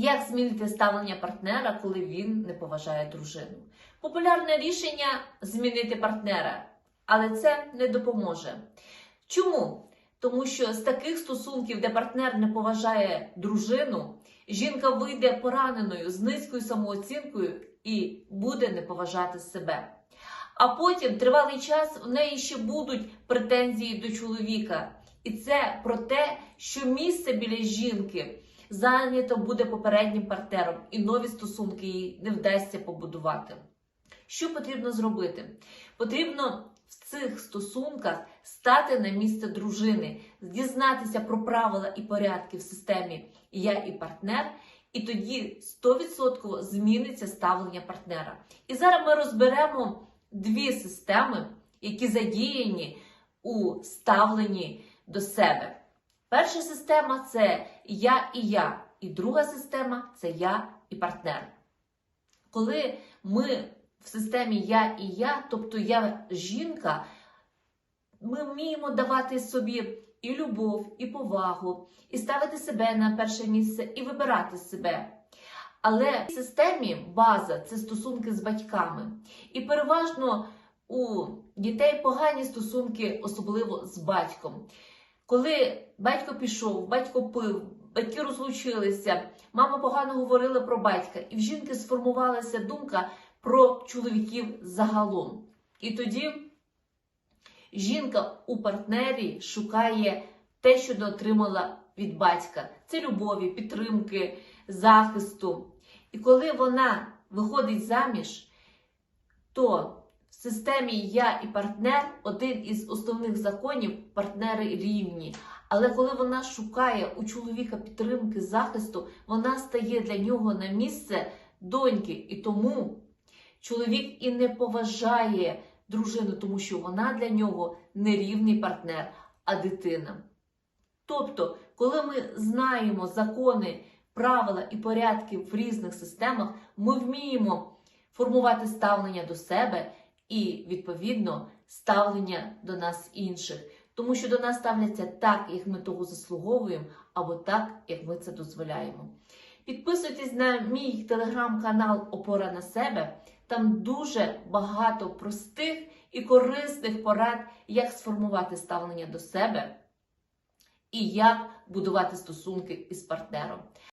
Як змінити ставлення партнера, коли він не поважає дружину? Популярне рішення змінити партнера, але це не допоможе. Чому? Тому що з таких стосунків, де партнер не поважає дружину, жінка вийде пораненою з низькою самооцінкою і буде не поважати себе. А потім тривалий час в неї ще будуть претензії до чоловіка. І це про те, що місце біля жінки зайнято буде попереднім партнером, і нові стосунки їй не вдасться побудувати. Що потрібно зробити? Потрібно в цих стосунках стати на місце дружини, дізнатися про правила і порядки в системі я і партнер, і тоді 100% зміниться ставлення партнера. І зараз ми розберемо дві системи, які задіяні у ставленні до себе. Перша система це я і я, і друга система це я і партнер. Коли ми в системі я і я, тобто я жінка, ми вміємо давати собі і любов, і повагу, і ставити себе на перше місце, і вибирати себе. Але в системі база це стосунки з батьками. І переважно у дітей погані стосунки, особливо з батьком. Коли батько пішов, батько пив, батьки розлучилися, мама погано говорила про батька, і в жінки сформувалася думка про чоловіків загалом. І тоді жінка у партнері шукає те, що отримала від батька: це любові, підтримки, захисту. І коли вона виходить заміж, то в системі я і партнер один із основних законів партнери рівні. Але коли вона шукає у чоловіка підтримки, захисту, вона стає для нього на місце доньки. І тому чоловік і не поважає дружину, тому що вона для нього не рівний партнер, а дитина. Тобто, коли ми знаємо закони, правила і порядки в різних системах, ми вміємо формувати ставлення до себе і, відповідно, ставлення до нас інших. Тому що до нас ставляться так, як ми того заслуговуємо, або так, як ми це дозволяємо. Підписуйтесь на мій телеграм-канал Опора на себе. Там дуже багато простих і корисних порад, як сформувати ставлення до себе і як будувати стосунки із партнером.